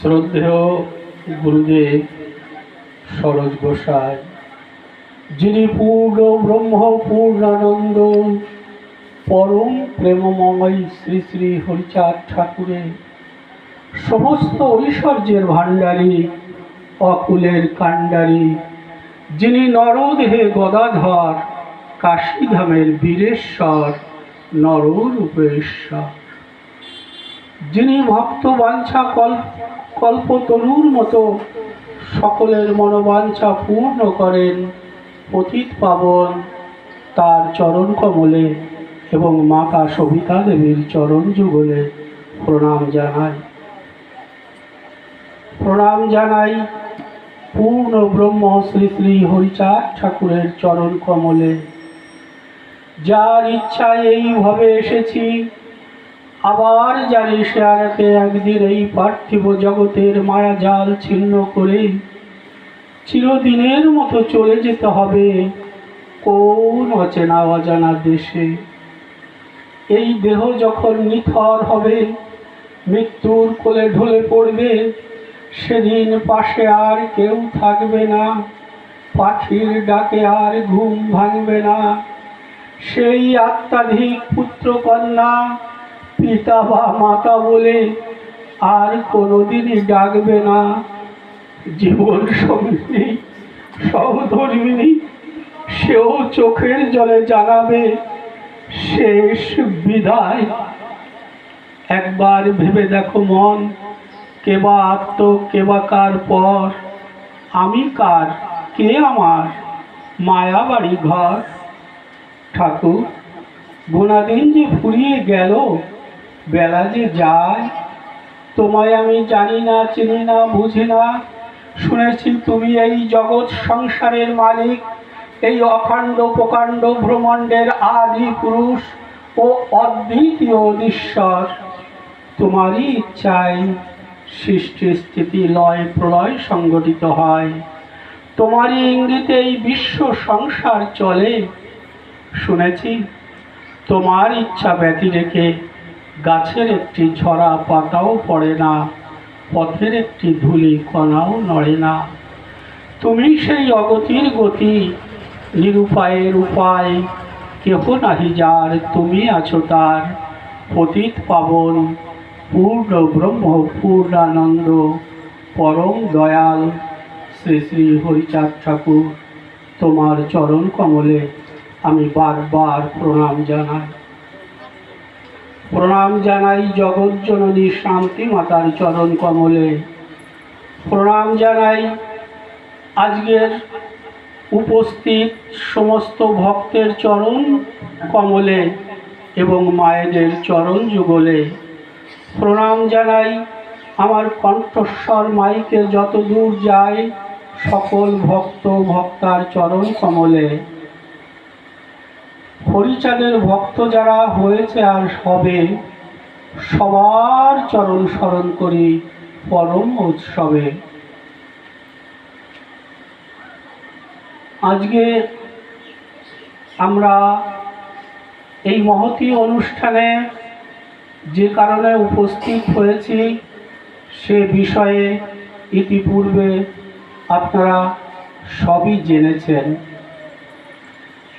শ্রদ্ধেয় গুরুদেব সরোজ গোসাই, যিনি পূর্ণ ব্রহ্ম, পূর্ণানন্দ, পরম প্রেমময় শ্রী শ্রী হরিচাঁদ ঠাকুরের সমস্ত ঐশ্বর্যের ভাণ্ডারী, অকুলের কাণ্ডারী, যিনি নরদেহে গদাধর, কাশীধামের বীরেশ্বর, নররূপেশ্বর। যিনি ভক্ত বাঞ্ছা কল্প কল্পতরুর মতো সকলের মনোবাঞ্ছা পূর্ণ করেন পতিত পাবন তার চরণ কমলে এবং মাতা সবিতা দেবীর চরণ যুগলে প্রণাম জানাই। প্রণাম জানাই পূর্ণ ব্রহ্ম শ্রী শ্রী হরিচাঁদ ঠাকুরের চরণ কমলে। যার ইচ্ছায় এইভাবে এসেছি আবার জানি সে আরাতে একদিন এই পার্থিব জগতের মায়া জাল ছিন্ন করে চিরদিনের মতো চলে যেতে হবে কোন অচেনা অজানা দেশে। এই দেহ যখন নিথর হবে, মৃত্যুর কোলে ঢলে পড়বে, সেদিন পাশে আর কেউ থাকবে না, পাখির ডাকে আর ঘুম ভাঙবে না। সেই আত্মাধিক পুত্র কন্যা পিতা বা মাতা বলে আর কোনোদিনই ডাকবে না। জীবন সঙ্গী সহধর্মিনী, সেও চোখের জলে জানাবে শেষ বিদায়। একবার ভেবে দেখো মন কেবা আত্ম কেবা কার পর। আমি কার, কে আমার? মায়া বাড়ি ঘর। ঠাকুর গুণাদিন যে ফুরিয়ে গেল বেলা যে যায়, তোমায় আমি জানি না, চিনি না, বুঝি না। শুনেছি তুমি এই জগৎ সংসারের মালিক, এই অখণ্ড প্রকাণ্ড ব্রহ্মাণ্ডের আদি পুরুষ ও অদ্বিতীয় ঈশ্বর তোমারই ইচ্ছায় সৃষ্টি স্থিতি লয় প্রলয় সংগঠিত হয়। তোমারই ইঙ্গিতে এই বিশ্ব সংসার চলে। শুনেছি তোমার ইচ্ছা ব্যতি রেখে গাছের একটি ঝরা পাতাও পড়ে না, পথের একটি ধুলি কণাও নড়ে না। তুমি সেই অগতির গতি, নিরুপায়ের উপায়, কেহ নাহি যার, তুমি আছো তার। পতিত পাবন, পূর্ণ ব্রহ্ম, পূর্ণানন্দ, পরম দয়াল শ্রী শ্রী হরিচাঁদ ঠাকুর। তোমার চরণ কমলে আমি বারবার প্রণাম জানাই। প্রণাম জানাই জগজ্জননী শান্তি মাতার চরণ কমলে। প্রণাম জানাই আজকের উপস্থিত সমস্ত ভক্তের চরণ কমলে এবং মায়েদের চরণ যুগলে। প্রণাম জানাই আমার কণ্ঠস্বর মাইকে যত দূর যায় সকল ভক্ত ভক্তার চরণ কমলে। হরিচাঁদের ভক্ত যারা হয়েছে আর সবে, সবার চরণ স্মরণ করি পরম উৎসবে। আজকে আমরা এই মহতী অনুষ্ঠানে যে কারণে উপস্থিত হয়েছি, সে বিষয়ে ইতিপূর্বে আপনারা সবই জেনেছেন।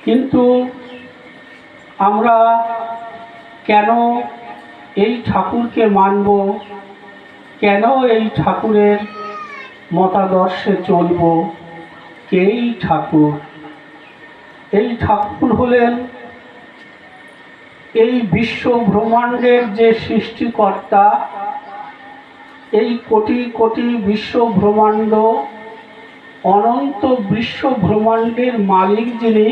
কিন্তু আমরা কেন এই ঠাকুরকে মানব? কেন এই ঠাকুরের মতাদর্শে চলব? কেই ঠাকুর? এই ঠাকুর হলেন এই বিশ্ব ব্রহ্মাণ্ডের যে সৃষ্টিকর্তা, এই কোটি কোটি বিশ্ব ব্রহ্মাণ্ড অনন্ত বিশ্ব ব্রহ্মাণ্ডের মালিক যিনি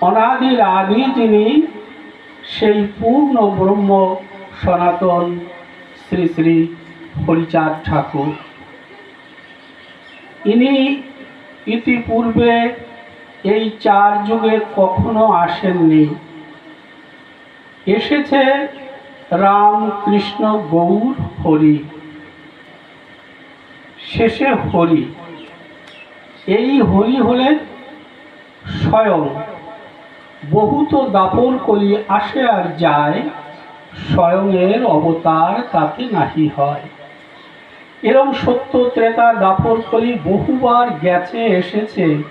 অনাদির আদি যিনি সেই পূর্ণ ব্রহ্ম সনাতন শ্রী শ্রী হরিচাঁদ ঠাকুর। ইনি ইতিপূর্বে এই চার যুগে কখনো আসেননি। এসেছে রাম কৃষ্ণ গৌর হরি। শেষে হরি। এই হরি হলেন স্বয়ং বহুত দাপর কলি আসে আর যায় স্বয়ংয়ের অবতার তাতে নাহি হয়। এরম সত্য ত্রেতা দাপর কলি বহুবার গেছে, এসেছে,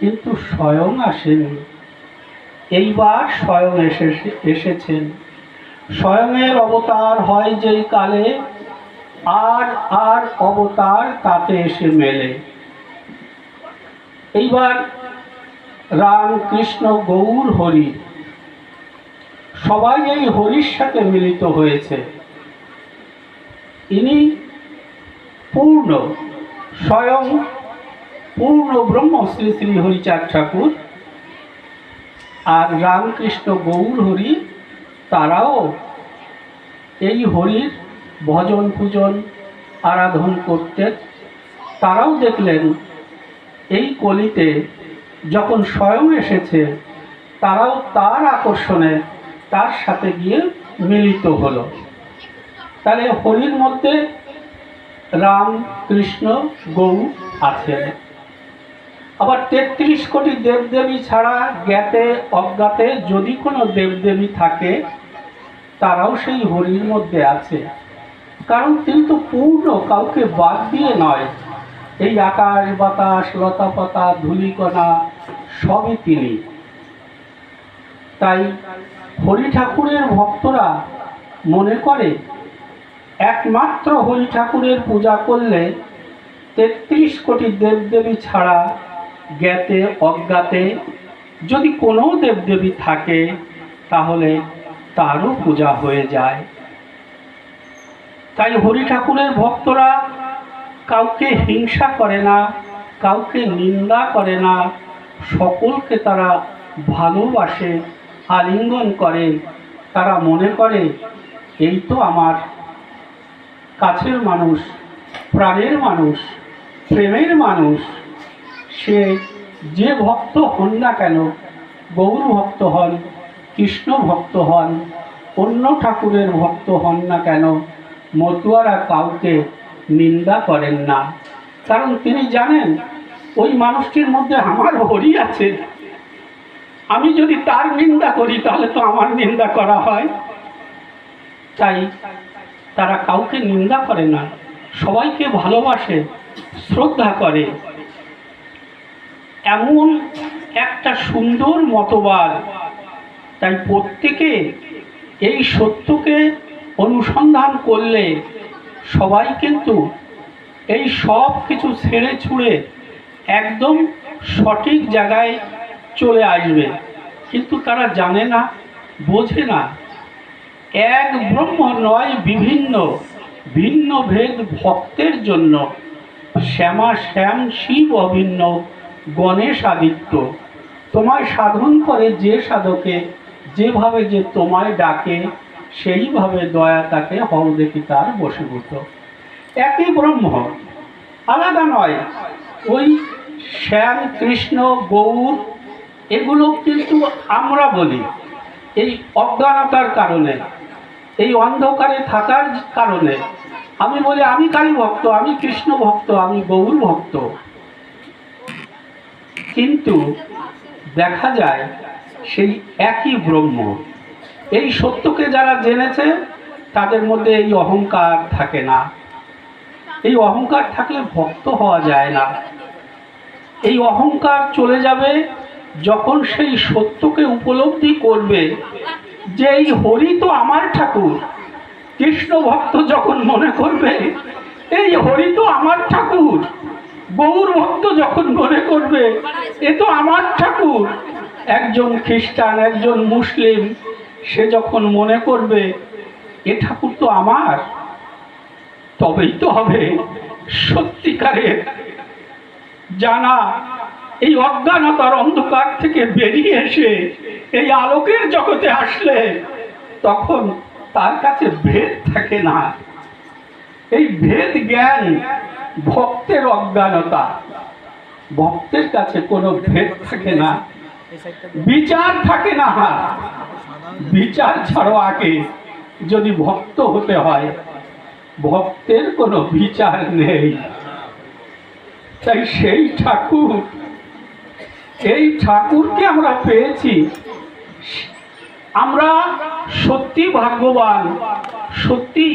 কিন্তু স্বয়ং আসেনি। এইবার স্বয়ং এসে এসেছেন। স্বয়ংয়ের অবতার হয় যেই কালে, আর আর অবতার তাতে এসে মেলে। এইবার রাম কৃষ্ণ গৌর হরি। সবাই এই হরির সাথে মিলিত হয়েছে। ইনি পূর্ণ, স্বয়ং পূর্ণ ব্রহ্ম শ্রী শ্রী হরিচাঁদ ঠাকুর। আর রামকৃষ্ণ গৌর হরি, তারাও এই হরির ভজন পূজন, আরাধন করতেন তারাও দেখলেন, এই কলিতে যখন স্বয়ং এসেছে, তারাও তার আকর্ষণে তার সাথে গিয়ে মিলিত হলো। তাহলে হরির মধ্যে রাম, কৃষ্ণ, গৌ আছেন আবার তেত্রিশ কোটি দেবদেবী ছাড়া জ্ঞাতে, অজ্ঞাতে যদি কোনো দেবদেবী থাকে, তারাও সেই হরির মধ্যে আছে। কারণ তিনি তো পূর্ণ, কাউকে বাদ দিয়ে নয়। এই আকাশ বাতাস লতা পাতা ধুলিকণা সবই তিনি। তাই হরি ঠাকুরের ভক্তরা মনে করে, একমাত্র হরি ঠাকুরের পূজা করলে তেত্রিশ কোটি দেবদেবী ছাড়া জ্ঞাতে, অজ্ঞাতে যদি কোনো দেবদেবী থাকে, তাহলে তারও পূজা হয়ে যায়। তাই হরি ঠাকুরের ভক্তরা কাউকে হিংসা করে না, কাউকে নিন্দা করে না সকলকে তারা ভালোবাসে, আলিঙ্গন করে, তারা মনে করে, এই তো আমার কাছের মানুষ, প্রাণের মানুষ, প্রেমের মানুষ। সে যে ভক্ত হন না কেন, গৌর ভক্ত হন, কৃষ্ণ ভক্ত হন, অন্য ঠাকুরের ভক্ত হন না কেন, মতুয়ারা কাউকে নিন্দা করেন না। কারণ তিনি জানেন ওই মানুষটির মধ্যে আমার হরি আছে। আমি যদি তার নিন্দা করি, তাহলে তো আমার নিন্দা করা হয়। তাই তারা কাউকে নিন্দা করে না, সবাইকে ভালোবাসে, শ্রদ্ধা করে। এমন একটা সুন্দর মতবাদ। তাই প্রত্যেকে এই সত্যকে অনুসন্ধান করলে সবাই কিন্তু এই সব কিছু ছেড়ে ছুঁড়ে একদম সঠিক জায়গায় চলে আসবে। কিন্তু তারা জানে না, বোঝে না। এক ব্রহ্ম নয়, বিভিন্ন, ভিন্ন ভেদ ভক্তের জন্য শ্যামা শ্যাম শিব অভিন্ন গণেশ আদিত্য। তোমায় সাধন করে যে সাধকে, যেভাবে যে তোমায় ডাকে, সেইভাবে দয়া তাকে হও দেখি তার বসীভূত একই ব্রহ্ম, আলাদা নয়, ওই শ্যাম, কৃষ্ণ, গৌর, এগুলো কিন্তু আমরা বলি। এই অজ্ঞানতার কারণে, এই অন্ধকারে থাকার কারণে। আমি বলি, আমি কালী ভক্ত, আমি কৃষ্ণ ভক্ত, আমি গৌর ভক্ত। কিন্তু দেখা যায়, সেই একই ব্রহ্ম। এই সত্যকে যারা জেনেছে, তাদের মধ্যে এই অহংকার থাকে না। এই অহংকার থাকলে ভক্ত হওয়া যায় না। এই অহংকার চলে যাবে যখন সেই সত্যকে উপলব্ধি করবে যে এই হরি তো আমার ঠাকুর। কৃষ্ণ ভক্ত যখন মনে করবে, এই হরি তো আমার ঠাকুর। গৌর ভক্ত যখন মনে করবে, এ তো আমার ঠাকুর। একজন খ্রিস্টান, একজন মুসলিম, সে যখন মনে করবে, এ ঠাকুর তো আমার, তবেই তো হবে সত্যিকারের জানা, এই অজ্ঞানতার অন্ধকার থেকে বেরিয়ে এসে এই আলোকের জগতে আসলে, তখন তার কাছে ভেদ থাকে না। এই ভেদ জ্ঞান ভক্তের অজ্ঞানতা। ভক্তের কাছে কোনো ভেদ থাকে না। বিচার থাকে না। বিচার ছাড়ো আগে, যদি ভক্ত হতে হয়। ভক্তের কোনো বিচার নেই। তাই সেই ঠাকুর, এই ঠাকুরকে আমরা পেয়েছি। আমরা সত্যি ভাগ্যবান, সত্যি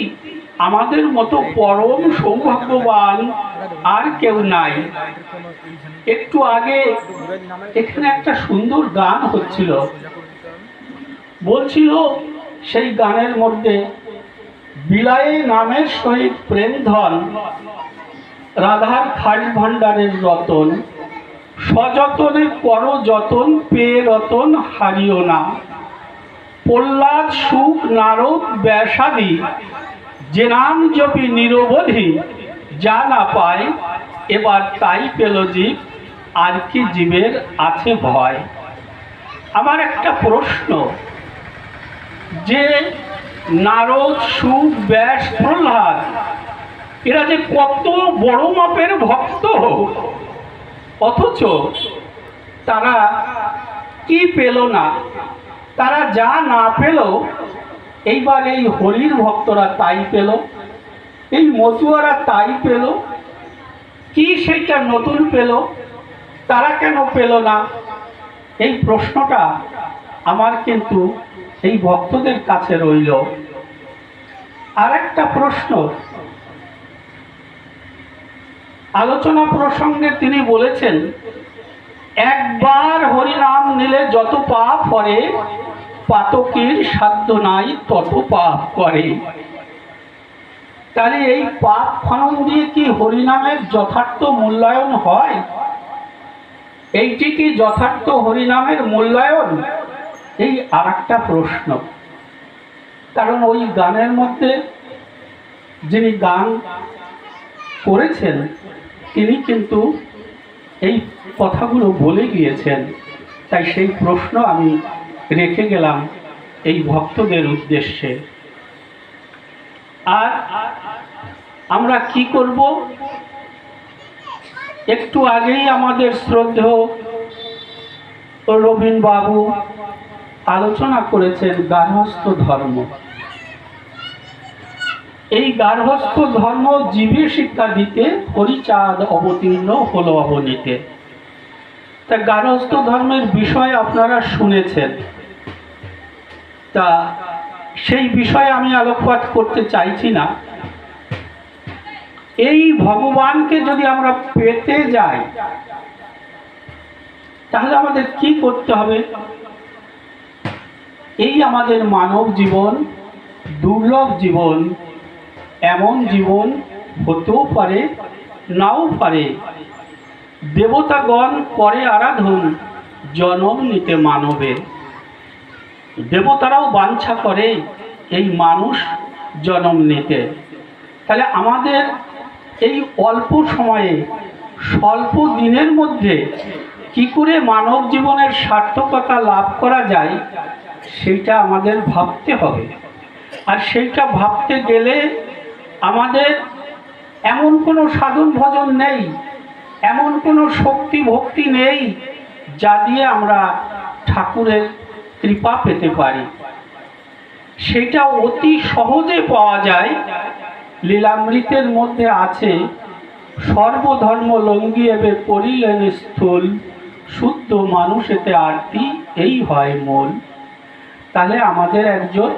আমাদের মতো পরম সৌভাগ্যবান আর কেউ নাই। একটু আগে এখানে একটা সুন্দর গান হচ্ছিল। বলছিল সেই গানের মধ্যে, বিলায়ে নামের সহিত প্রেম ধন রাধার খাস ভাণ্ডারের রতন, সযতনে কর যতন পেয়ে রতন হারিও না। প্রহ্লাদ, সুখ, নারদ, ব্যাসাদি, যে নাম জপি নিরবধি যা না পায়, এবার তাই পেল জীব, আর কি জীবের আছে ভয়? আমার একটা প্রশ্ন, যে নারদ, সুখ, ব্যাস, প্রহ্লাদ এরা যে কত বড় মাপের ভক্ত! অথচ তারা কি পেল না? তারা যা না পেল, এইবার এই হরির ভক্তরা তাই পেল, এই মতুয়ারা তাই পেল। কি সেইটা নতুন পেল? তারা কেন পেল না? এই প্রশ্নটা আমার কিন্তু এই ভক্তদের কাছে রইল। আর একটা প্রশ্ন আলোচনা প্রসঙ্গে তিনি বলেছেন, একবার হরিনাম নিলে যত পাপ করে, পাতকের সাধ্য নাই তত পাপ করে। তাহলে এই পাপ খনন দিয়ে কি হরিনামের যথার্থ মূল্যায়ন হয়? এইটি কি যথার্থ হরিনামের মূল্যায়ন? এই আর প্রশ্ন। কারণ ওই গানের মধ্যে যিনি গান করেছেন তিনি কিন্তু এই কথাগুলো বলে গিয়েছেন। তাই সেই প্রশ্ন আমি রেখে গেলাম এই ভক্তদের উদ্দেশ্যে। আর আমরা কি করব? একটু আগেই আমাদের শ্রদ্ধেয় রবীন বাবু আলোচনা করেছেন গার্হস্থ ধর্ম। এই গার্হস্থ ধর্ম জীবের শিক্ষা দিতে হরিচাঁদ অবতীর্ণ হলো অবনীতে। তা গার্হস্থ ধর্মের বিষয় আপনারা শুনেছেন। তা সেই বিষয়ে আমি আলোকপাত করতে চাইছি না। এই ভগবানকে যদি আমরা পেতে যাই, তাহলে আমাদের কি করতে হবে? এই আমাদের মানব জীবন, দুর্লভ জীবন এমন জীবন হতেও পারে, নাও পারে। দেবতাগণ পরে আরাধন, জনম নিতে মানবের দেবতারাও বাঞ্ছা করে এই মানুষ জনম নিতে। তাহলে আমাদের এই অল্প সময়ে, স্বল্প দিনের মধ্যে কি করে মানব জীবনের সার্থকতা লাভ করা যায়, সেইটা আমাদের ভাবতে হবে। আর সেইটা ভাবতে গেলে আমাদের এমন কোনো সাধন ভজন নেই, এমন কোনো শক্তি ভক্তি নেই যা দিয়ে আমরা ঠাকুরের কৃপা পেতে পারি। সেটা অতি সহজে পাওয়া যায়। লীলামৃতের মধ্যে আছে, সর্বধর্ম লঙ্গিয়েবে করিলেন স্থূল, শুদ্ধ মানুষেতে আরতি, এই হয় মূল। তাহলে আমাদের একজন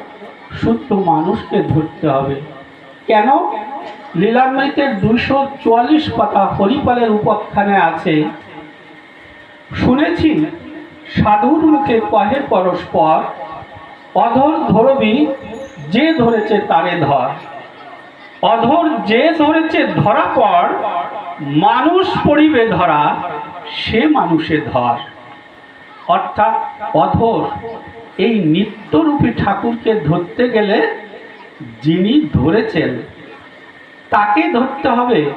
শুদ্ধ মানুষকে ধরতে হবে। কেন? লীলামৃতের দুইশো চুয়াল্লিশ পাতা হরিপালের উপাখ্যানে আছে। শুনেছি সাধুর মুখে কহে পরস্পর, অধর ধরবি যে ধরেছে তারে ধর। অধর যে ধরেছে ধরা পর, মানুষ পড়িবে ধরা, সে মানুষে ধর। অর্থাৎ অধর এই নিত্যরূপী ঠাকুরকে ধরতে গেলে যিনি ধরেছেন, তাকে ধরতে হবে।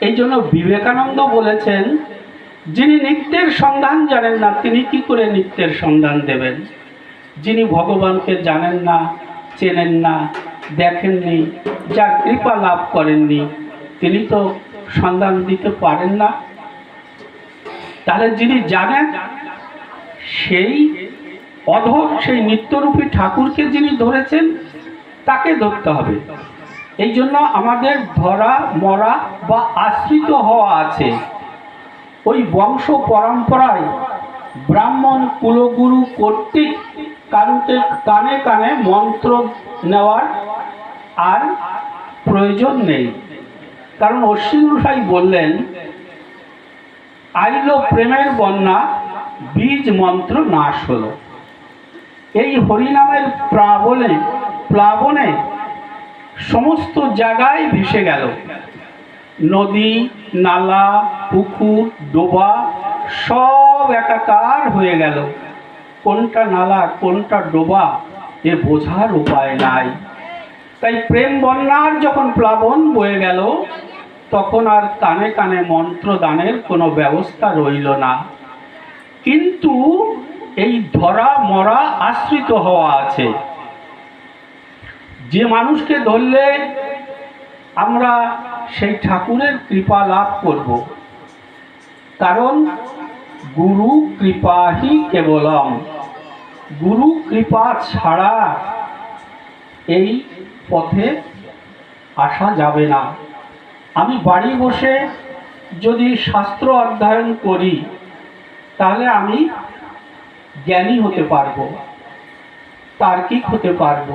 এই জন্য বিবেকানন্দ বলেছেন, যিনি নিত্যের সন্ধান জানেন না, তিনি কি করে নিত্যের সন্ধান দেবেন? যিনি ভগবানকে জানেন না, চেনেন না, দেখেননি, যার কৃপা লাভ করেননি, তিনি তো সন্ধান দিতে পারেন না। তাহলে যিনি জানেন, সেই অধর, সেই নিত্যরূপী ঠাকুরকে যিনি ধরেছেন তাকে ধরতে হবে। এই জন্য আমাদের ধরা, মরা বা আশ্রিত হওয়া আছে। ওই বংশ পরম্পরায় ব্রাহ্মণ কুলগুরু কর্তৃক কানতে কানে কানে মন্ত্র নেওয়ার আর প্রয়োজন নেই। কারণ অশ্বিন গোসাই বললেন, আইল প্রেমের বন্যা, বীজ মন্ত্র নাশ হলো। এই হরিনামের প্লাবনে প্লাবনে সমস্ত জায়গায় ভেসে গেল। নদী, নালা, পুকুর, ডোবা সব একাকার হয়ে গেল। কোনটা নালা, কোনটা ডোবা এ বোঝার উপায় নাই। তাই প্রেম বন্যার যখন প্লাবন বয়ে গেল, তখন আর কানে কানে মন্ত্র দানের কোনো ব্যবস্থা রইল না। কিন্তু এই ধরা মরা আশ্রিত হওয়া আছে। যে মানুষকে ধরলে আমরা সেই ঠাকুরের কৃপা লাভ করব। কারণ গুরু কৃপাহি কেবলম। গুরু কৃপা ছাড়া এই পথে আসা যাবে না। আমি বাড়ি বসে যদি শাস্ত্র অধ্যয়ন করি, তাহলে আমি জ্ঞানী হতে পারব, তার্কিক হতে পারব।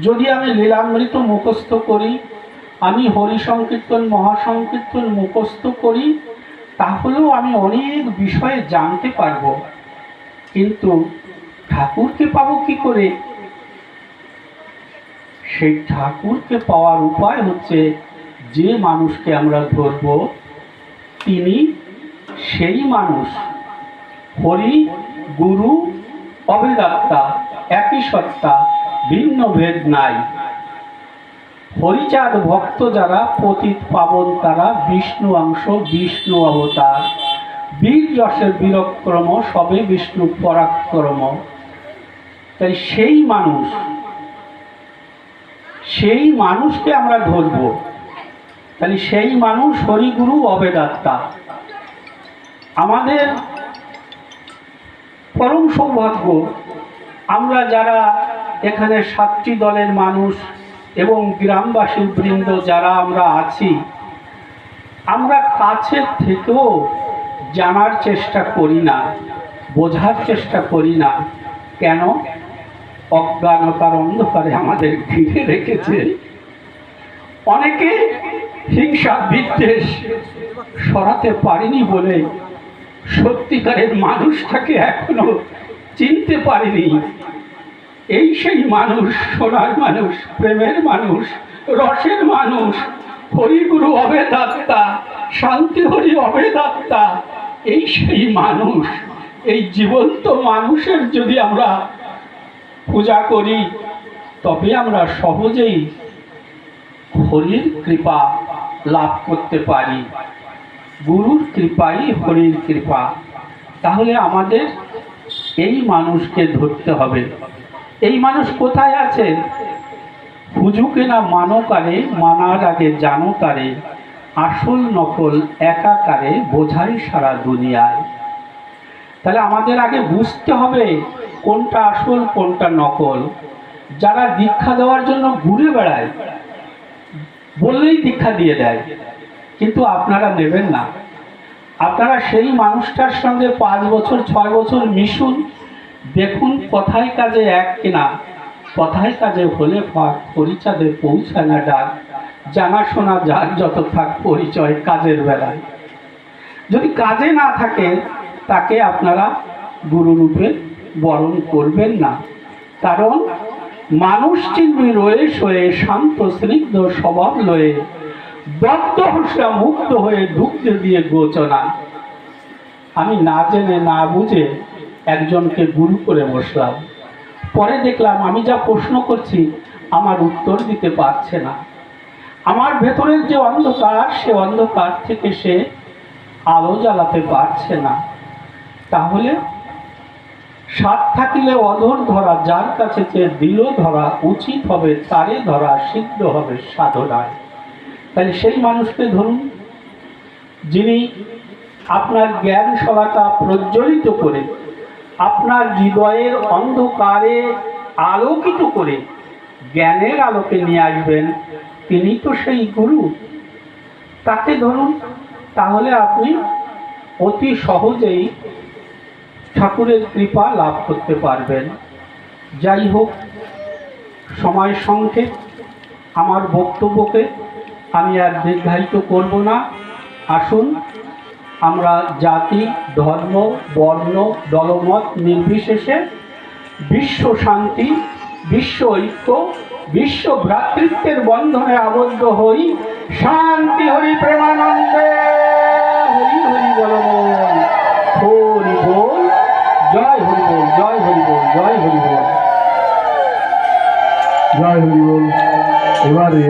যদি আমি লীলামৃত মুখস্থ করি, আমি হরি সংকীর্তন মহাসংকীর্তন মুখস্থ করি, তাহলেও আমি অনেক বিষয়ে জানতে পারব। কিন্তু ঠাকুরকে পাবো কি করে? সেই ঠাকুরকে পাওয়ার উপায় হচ্ছে, যে মানুষকে আমরা ধরব, তিনি সেই মানুষ। হরি, গুরু, অবেদাত্মা, একই সত্তা ভিন্ন ভেদ নাই। হরিচাঁদ ভক্ত যারা, পতিত পাবন তারা, বিষ্ণু অংশ, বিষ্ণু অবতার। বীর যশের বীরক্রম, সবে বিষ্ণু পরাক্রম। তাই সেই মানুষ, সেই মানুষকে আমরা ধরব। তাহলে সেই মানুষ হরিগুরু, অবেদাত্মা। আমাদের পরম সৌভাগ্য, আমরা যারা এখানে সাতটি দলের মানুষ এবং গ্রামবাসী বৃন্দ যারা আমরা আছি, আমরা কাছের থেকেও জানার চেষ্টা করি না, বোঝার চেষ্টা করি না। কেন? অজ্ঞানতার অন্ধকারে আমাদের ঘিরে রেখেছে। অনেকে হিংসা বিদ্বেষ সরাতে পারিনি বলে সত্যিকারের মানুষটাকে এখনও চিনতে পারিনি। এই সেই মানুষ, সোনার মানুষ, প্রেমের মানুষ, রসের মানুষ, হরিগুরু অবেদাত্মা, শান্তি হরি অবেদাত্মা, এই সেই মানুষ, এই জীবন্ত মানুষের যদি আমরা পূজা করি, তবে আমরা সহজেই হরির কৃপা লাভ করতে পারি। গুরুর কৃপাই হরির কৃপা। তাহলে আমাদের এই মানুষকে ধরতে হবে। এই মানুষ কোথায় আছে? হুজুকে না মানো কারে মানার আগে জানো কারে আসল নকল একাকারে বোঝাই সারা দুনিয়ায়। তাহলে আমাদের আগে বুঝতে হবে কোনটা আসল, কোনটা নকল। যারা দীক্ষা দেওয়ার জন্য ঘুরে বেড়ায়, বললেই দীক্ষা দিয়ে দেয়, কিন্তু আপনারা নেবেন না। আপনারা সেই মানুষটার সঙ্গে পাঁচ বছর, ছয় বছর মিশুন। দেখুন কথায় কাজে এক কিনা কথায় কাজে হলে ফাঁক পরিচাঁদে পৌঁছায় না ডাক, জানাশোনা যার যত থাক পরিচয় কাজের বেলায়। যদি কাজে না থাকে, তাকে আপনারা গুরুরূপে বরণ করবেন না। কারণ মানুষ চিনবি রয়ে শয়ে শান্ত স্নিগ্ধ স্বভাব লয়ে দত্ত হসা মুক্ত হয়ে ঢুকতে দিয়ে গোচনা। আমি না জেনে না বুঝে একজনকে গুরু করে বসলাম। পরে দেখলাম আমি যা প্রশ্ন করছি, আমার উত্তর দিতে পারছে না। আমার ভেতরের যে অন্ধকার, সে অন্ধকার থেকে সে আলো জ্বালাতে পারছে না। তাহলে সাত থাকিলে অধর ধরা, যার কাছে যে দিল ধরা, উচিত হবে, তারে ধরা, সিদ্ধ হবে সাধনায়। তাহলে সেই মানুষকে ধরুন, যিনি আপনার জ্ঞান সলাকা প্রজ্বলিত করে আপনার হৃদয়ের অন্ধকারে আলোকিত করে জ্ঞানের আলোকে নিয়ে আসবেন, তিনি তো সেই গুরু। তাকে ধরুন, তাহলে আপনি অতি সহজেই ঠাকুরের কৃপা লাভ করতে পারবেন। যাই হোক, সময় সংক্ষেপ। আমার বক্তব্যকে আমি আর দীর্ঘায়িত করব না। আসুন আমরা জাতি, ধর্ম, বর্ণ, দলমত নির্বিশেষে বিশ্ব শান্তি, বিশ্ব ঐক্য, বিশ্ব ভ্রাতৃত্বের বন্ধনে আবদ্ধ হই। শান্তি হরি প্রেমানন্দে, হরি হরি বল হরি বল, জয় হরি বল, জয় হরি বল, জয় হরি বল। জয় হরি বল। এবারে